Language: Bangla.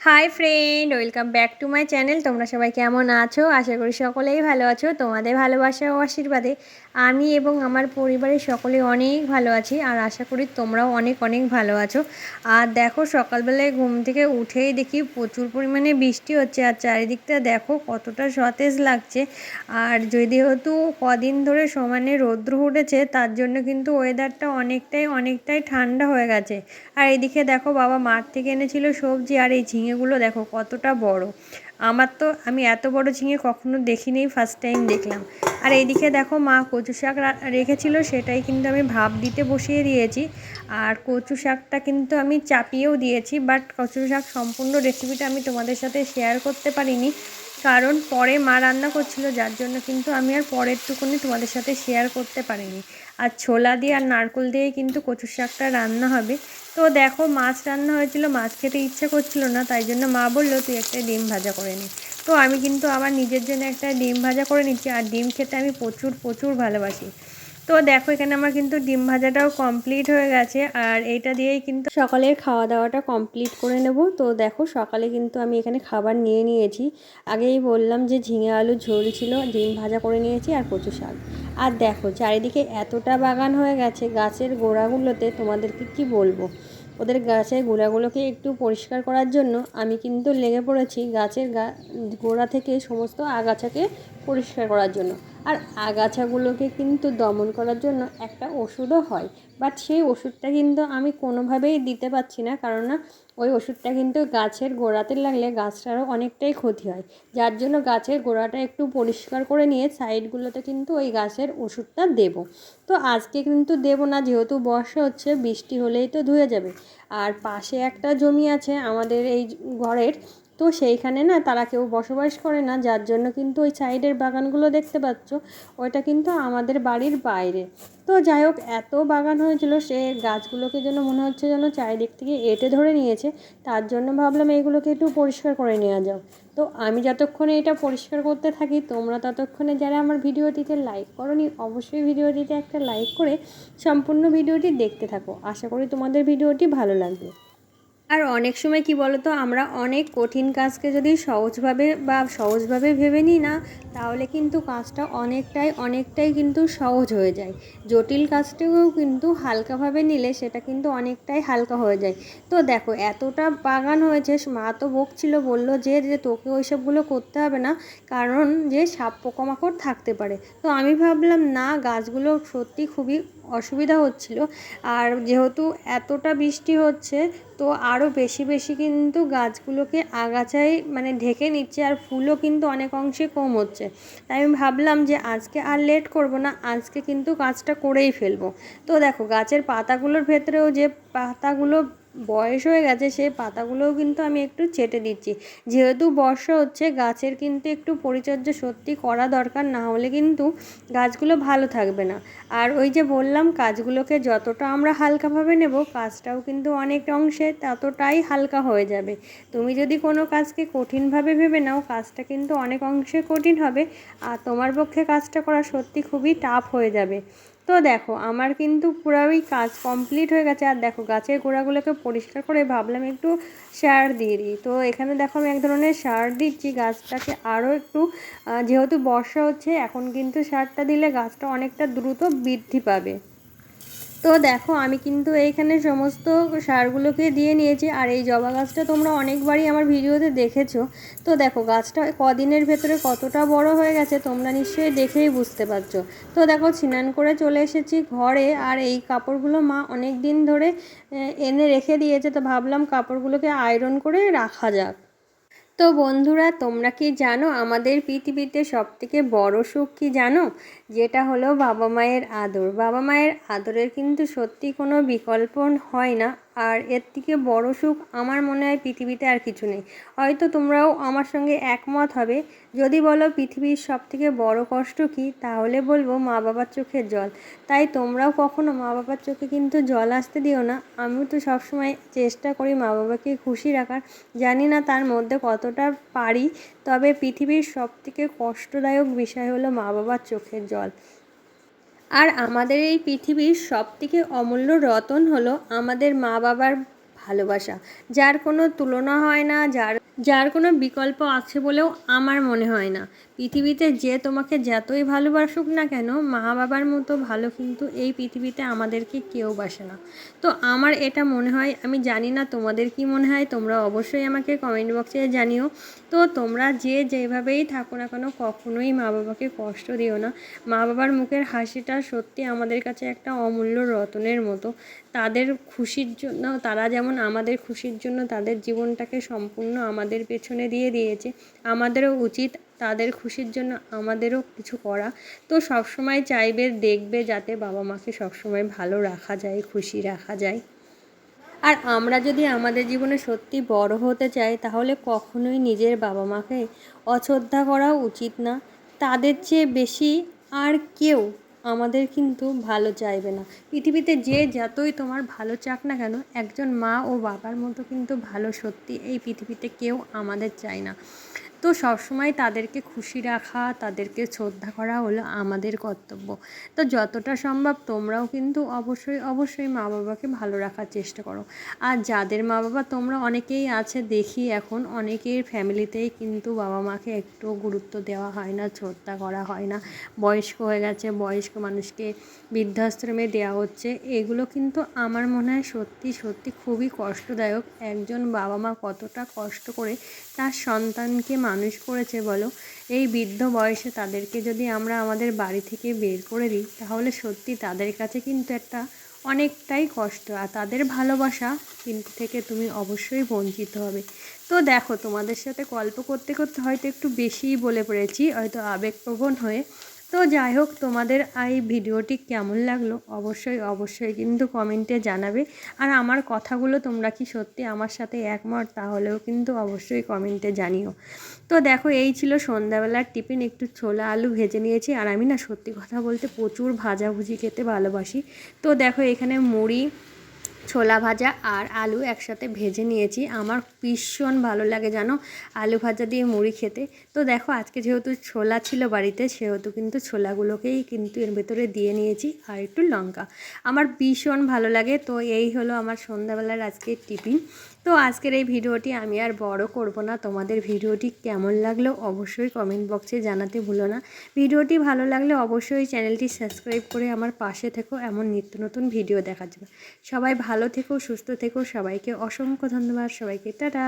Hi friend welcome back to my channel তোমরা সবাই কেমন আছো? আশা করি সকলেই ভালো আছো। তোমাদের ভালোবাসা ও আশীর্বাদে আমি এবং আমার পরিবারের সকলে অনেক ভালো আছি আর আশা করি তোমরাও অনেক অনেক ভালো আছো। আর দেখো, সকালবেলায় ঘুম থেকে উঠেই দেখি প্রচুর পরিমাণে বৃষ্টি হচ্ছে আর চারিদিকটা দেখো কতটা সতেজ লাগছে। আর যেহেতু কদিন ধরে সমানে রৌদ্র উঠেছে, তার জন্য কিন্তু ওয়েদারটা অনেকটাই অনেকটাই ঠান্ডা হয়ে গেছে। আর এদিকে দেখো, বাবা মাঠ থেকে এনেছিল সবজি আর এই ঝিঙেগুলো দেখো কতটা বড়। আমার তো আমি এত বড় ঝিঙে কখনো দেখিনি ফার্স্ট টাইম দেখলাম। আর এইদিকে দেখো মা কচু শাক রেখেছিল, সেটাই কিন্তু আমি ভাব দিতে বসিয়ে দিয়েছি। আর কচু শাকটা কিন্তু আমি চাপিয়েও দিয়েছি বাট কচু শাক সম্পূর্ণ রেসিপিটা আমি তোমাদের সাথে শেয়ার করতে পারিনি। কারণ পরে মা রান্না করছিল, যার জন্য কিন্তু আমি আর পরের টুকুনি তোমাদের সাথে শেয়ার করতে পারিনি। আর ছোলা দিয়ে আর নারকোল দিয়েই কিন্তু কচু শাকটা রান্না হবে। তো দেখো, মাছ রান্না হয়েছিল, মাছ খেতে ইচ্ছে করছিল না, তাই জন্য মা বলল, তুই একটা ডিম ভাজা করে নি। তো আমি কিন্তু আবার নিজের জন্য একটা ডিম ভাজা করে নিচ্ছি, আর ডিম খেতে আমি প্রচুর প্রচুর ভালোবাসি। তো দেখো, এখানে আমার কিন্তু ডিম ভাজাটাও কমপ্লিট হয়ে গেছে, আর এটা দিয়েই কিন্তু সকালের খাওয়া দাওয়াটা কমপ্লিট করে নেব। তো দেখো, সকালে কিন্তু আমি এখানে খাবার নিয়ে নিয়েছি। আগেই বললাম যে ঝিঙে আলু ঝোল ছিল, ডিম ভাজা করে নিয়েছি আর কচু শাক। আর দেখো, চারিদিকে এতটা বাগান হয়ে গেছে, গাছের গোড়াগুলোতে তোমাদেরকে কি বলব? ওদের গাছের গোড়াগুলোকে একটু পরিষ্কার করার জন্য আমি কিন্তু লেগে পড়েছি গাছের গা, গোড়া থেকে সমস্ত আগাছাকে পরিষ্কার করার জন্য। আর আগাছাগুলোকে কিন্তু দমন করার জন্য একটা ওষুধও হয়। বাট সেই ওষুধটা কিন্তু আমি কোনোভাবেই দিতে পারছি না। কারণ না ওই ওষুধটা কিন্তু গাছের গোড়াতে লাগলে গাছটারও অনেকটাই ক্ষতি হয়। যার জন্য গাছের গোড়াটা একটু পরিষ্কার করে নিয়ে সাইডগুলোতে কিন্তু ওই গাছের ওষুধটা দেব। তো আজকে কিন্তু দেব না, যেহেতু বর্ষা হচ্ছে, বৃষ্টি হলেই তো ধুয়ে যাবে। আর পাশে একটা জমি আছে আমাদের এই ঘরের তো সেইখানে না তারা কেউ বসবাস করে না, যার জন্য কিন্তু ওই সাইডের বাগানগুলো দেখতে পাচ্ছ, ওইটা কিন্তু আমাদের বাড়ির বাইরে। তো যাই হোক, এত বাগান হয়েছিল, সে গাছগুলোকে যেন মনে হচ্ছে যেন চারিদিক থেকে এঁটে ধরে নিয়েছে, তার জন্য ভাবলাম এইগুলোকে একটু পরিষ্কার করে নেওয়া যাও তো আমি যতক্ষণে এটা পরিষ্কার করতে থাকি, তোমরা ততক্ষণে যারা আমার ভিডিওটিতে লাইক করনি, অবশ্যই ভিডিওটিতে একটা লাইক করে সম্পূর্ণ ভিডিওটি দেখতে থাকো। আশা করি তোমাদের ভিডিওটি ভালো লাগবে। আর অনেক সময় কি বলতো, আমরা অনেক কঠিন কাজকে যদি সহজভাবে বা সহজভাবে ভেবে নিই না, তাহলে কিন্তু কাজটা অনেকটাই অনেকটাই কিন্তু সহজ হয়ে যায়। জটিল কাজটাকেও কিন্তু হালকাভাবে নিলে সেটা কিন্তু অনেকটাই হালকা হয়ে যায়। তো দেখো, এতটা বাগান হয়েছে, মা তো বকছিল, বলল যে যে তোকে ওইসবগুলো করতে হবে না, কারণ যে সাপ পোকামাকড় থাকতে পারে। তো আমি ভাবলাম, না, গাছগুলো সত্যি খুবই অসুবিধা হচ্ছিল। আর যেহেতু এতটা বৃষ্টি হচ্ছে তো আরও বেশি বেশি কিন্তু গাছগুলোকে আগাছায় মানে ঢেকে নিচ্ছে আর ফুলও কিন্তু অনেক অংশে কম হচ্ছে। তাই আমি ভাবলাম যে আজকে আর লেট করব না, আজকে কিন্তু কাজটা করেই ফেলব। তো দেখো গাছের পাতাগুলোর ভেতরেও যে পাতাগুলো বয়স হয়ে গেছে, সেই পাতাগুলোও কিন্তু আমি একটু চেটে দিচ্ছি। যেহেতু বর্ষা হচ্ছে, গাছের কিন্তু একটু পরিচর্যা সত্যি করা দরকার, না হলে কিন্তু গাছগুলো ভালো থাকবে না। আর ওই যে বললাম, কাজগুলোকে যতটা আমরা হালকাভাবে নেব, কাজটাও কিন্তু অনেক অংশে ততটাই হালকা হয়ে যাবে। তুমি যদি কোনো কাজকে কঠিনভাবে ভেবে নাও, কাজটা কিন্তু অনেক অংশে কঠিন হবে, আর তোমার পক্ষে কাজটা করা সত্যি খুবই টাফ হয়ে যাবে। তো দেখো, আমার কিন্তু পুরোই কাজ কমপ্লিট হয়ে গেছে। আর দেখো, গাছের গোড়াগুলোকে পরিষ্কার করে ভাবলাম একটু সার দিয়ে দিই। তো এখানে দেখো, আমি এক ধরনের সার দিচ্ছি। গাছটাকে আরও একটু যেহেতু বর্ষা হচ্ছে, এখন কিন্তু সারটা দিলে গাছটা অনেকটা দ্রুত বৃদ্ধি পাবে। তো দেখো, আমি কিন্তু এইখানে সমস্ত সারগুলোকে দিয়ে নিয়েছি, আর এই জবা গাছটা তোমরা অনেকবারই আমার ভিডিওতে দেখেছ। তো দেখো, গাছটা কদিনের ভেতরে কতটা বড় হয়ে গেছে তোমরা নিশ্চয়ই দেখেই বুঝতে পারছ। তো দেখো, স্নান করে চলে এসেছি ঘরে, আর এই কাপড়গুলো মা অনেক দিন ধরে এনে রেখে দিয়েছে। তো ভাবলাম কাপড়গুলোকে আয়রন করে রাখা যাক। তো বন্ধুরা, তোমরা কি জানো আমাদের পৃথিবীতে সবথেকে বড় সুখ কি জানো? যেটা হলো বাবা মায়ের আদর। বাবা মায়ের আদরের কিন্তু সত্যি কোনো বিকল্প হয় না। আর এর থেকে বড় সুখ আমার মনে হয় পৃথিবীতে আর কিছু নেই। হয়তো তোমরাও আমার সঙ্গে একমত হবে। যদি বলো পৃথিবীর সব থেকে বড় কষ্ট কি, তাহলে বলব মা বাবার চোখের জল। তাই তোমরাও কখনো মা বাবার চোখে কিন্তু জল আসতে দিও না। আমিও তো সবসময় চেষ্টা করি মা বাবাকে খুশি রাখার। জানি না তার মধ্যে কতটা পারি, তবে পৃথিবীর সব থেকে কষ্টদায়ক বিষয় হলো মা বাবার চোখের জল। আর আমাদের এই পৃথিবীর সবথেকে অমূল্য রতন হলো আমাদের মা বাবার ভালোবাসা। যার কোনো তুলনা হয় না, যার যার কোনো বিকল্প আছে বলেও আমার মনে হয় না। পৃথিবীতে যে তোমাকে যতই ভালোবাসুক না কেন, মা বাবার মতো ভালো কিন্তু এই পৃথিবীতে আমাদেরকে কেউ বাসে না। তো আমার এটা মনে হয়, আমি জানি না তোমাদের কি মনে হয়, তোমরা অবশ্যই আমাকে কমেন্ট বক্সে জানিও। তো তোমরা যে যেভাবেই থাকো না কেন, কখনোই মা বাবাকে কষ্ট দিও না। মা বাবার মুখের হাসিটা সত্যি আমাদের কাছে একটা অমূল্য রতনের মতো। তাদের খুশির জন্য, তারা যেমন আমাদের খুশির জন্য তাদের জীবনটাকে সম্পূর্ণ আমাদের পেছনে দিয়ে দিয়েছে, আমাদেরও উচিত তাদের খুশির জন্য আমাদেরও কিছু করা। তো সবসময় চাইবে, দেখবে যাতে বাবা মাকে সবসময় ভালো রাখা যায়, খুশি রাখা যায়। আর আমরা যদি আমাদের জীবনে সত্যি বড় হতে চাই, তাহলে কখনোই নিজের বাবা মাকে অশ্রদ্ধা করা উচিত না। তাদের চেয়ে বেশি আর কেউ আমাদের কিন্তু ভালো চাইবে না। পৃথিবীতে যে যতই তোমার ভালো চাক না কেন, একজন মা ও বাবার মতো কিন্তু ভালো সত্যি এই পৃথিবীতে কেউ আমাদের চায় না। তো সবসময় তাদেরকে খুশি রাখা, তাদেরকে শ্রদ্ধা করা হলো আমাদের কর্তব্য। তো যতটা সম্ভব তোমরাও কিন্তু অবশ্যই অবশ্যই মা বাবাকে ভালো রাখার চেষ্টা করো। আর যাদের মা বাবা তোমরা অনেকেই আছে, দেখি এখন অনেকের ফ্যামিলিতেই কিন্তু বাবা মাকে একটু গুরুত্ব দেওয়া হয় না, শ্রদ্ধা করা হয় না। বয়স্ক হয়ে গেছে, বয়স্ক মানুষকে বৃদ্ধাশ্রমে দেওয়া হচ্ছে। এগুলো কিন্তু আমার মনে হয় সত্যি সত্যি খুবই কষ্টদায়ক। একজন বাবা মা কতটা কষ্ট করে তার সন্তানকে মানুষ করেছে বলো? এই বৃদ্ধ বয়সে তাদেরকে যদি আমরা আমাদের বাড়ি থেকে বের করে দিই, তাহলে সত্যি তাদের কাছে কিন্তু একটা অনেকটাই কষ্ট। আর তাদের ভালোবাসা কিন্তু থেকে তুমি অবশ্যই বঞ্চিত হবে। তো দেখো, তোমাদের সাথে গল্প করতে করতে হয়তো একটু বেশিই বলে পড়েছি। হয়তো আবেগপ্রবণ হয়ে তো যাই হোক, তোমাদের এই ভিডিওটি কেমন লাগল অবশ্যই অবশ্যই কিন্তু কমেন্টে জানাবে। আর আমার কথাগুলো তোমরা কি সত্যি আমার সাথে একমত, তাহলেও কিন্তু অবশ্যই কমেন্টে জানিও। তো দেখো, এই ছিল সন্ধ্যাবেলার টিফিন, একটু ছোলা আলু ভেজে নিয়েছি। আর আমি না সত্যি কথা বলতে প্রচুর ভাজাভুজি খেতে ভালোবাসি। তো দেখো, এখানে মুড়ি ছোলা ভাজা আর আলু একসাথে ভেজে নিয়েছি। আমার ভীষণ ভালো লাগে জানো আলু ভাজা দিয়ে মুড়ি খেতে। তো দেখো আজকে যেহেতু ছোলা ছিল বাড়িতে, সেহেতু কিন্তু ছোলাগুলোকেই কিন্তু এর ভেতরে দিয়ে নিয়েছি আর একটু লঙ্কা। আমার ভীষণ ভালো লাগে। তো এই হলো আমার সন্ধ্যাবেলার আজকে টিফিন। তো আজকের এই ভিডিওটি আমি আর বড় করব না। তোমাদের ভিডিওটি কেমন লাগল অবশ্যই কমেন্ট বক্সে জানাতে ভুলো না। ভিডিওটি ভালো লাগলে অবশ্যই চ্যানেলটি সাবস্ক্রাইব করে আমার পাশে থেকো, এমন নিত্য নতুন ভিডিও দেখার জন্য। সবাই ভালো থেকো, সুস্থ থেকো, সবাইকে অসংখ্য ধন্যবাদ, সবাইকে টাটা।